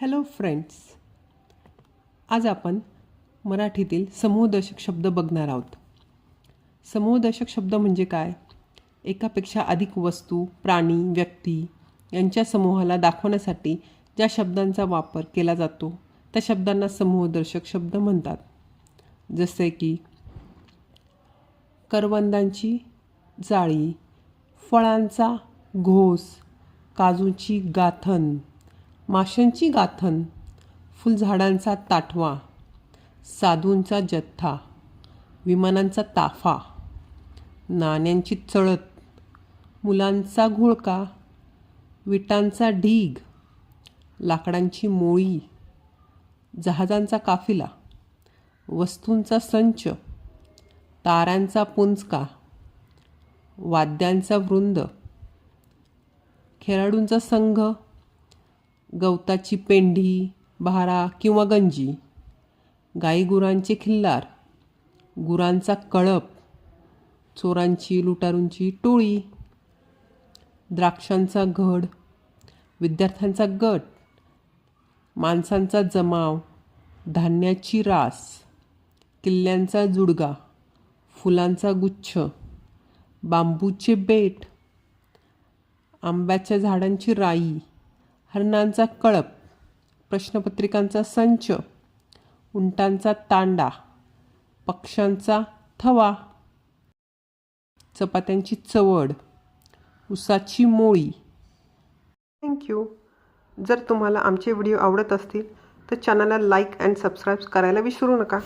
Hello friends आज आपण मराठीतील समूहदर्शक शब्द बघणार आहोत. समूहदर्शक शब्द म्हणजे काय? एकापेक्षा अधिक वस्तू प्राणी व्यक्ती यांच्या समूहाला दाखवण्यासाठी ज्या शब्दांचा वापर केला जातो त्या शब्दांना समूहदर्शक शब्द म्हणतात. जसे की करवंदांची जाळी फळांचा घोस काजूची गाथन माशांची गाथन फुलझाडांचा ताटवा साधूंचा जथ्था विमानांचा ताफा नाण्यांची चळत मुलांचा घोळका विटांचा ढीग लाकडांची मोळी जहाजांचा काफिला वस्तूंचा संच ताऱ्यांचा पुंजका वाद्यांचा वृंद खेळाडूंचा संघ गवताची पेंढी भारा किंवा गंजी गाईगुरांचे खिल्लार गुरांचा कळप चोरांची लुटारूंची टोळी द्राक्षांचा घड विद्यार्थ्यांचा गट माणसांचा जमाव धान्याची रास किल्ल्यांचा जुडगा फुलांचा गुच्छ बांबूचे बेट आंब्याच्या झाडांची राई हरणांचा कळप प्रश्नपत्रिकांचा संच उंटांचा तांडा पक्ष्यांचा थवा चपात्यांची चवड उसाची मोळी. थँक्यू जर तुम्हाला आमचे व्हिडिओ आवडत असतील तर चॅनलला लाईक अँड सबस्क्राईब करायला विसरू नका.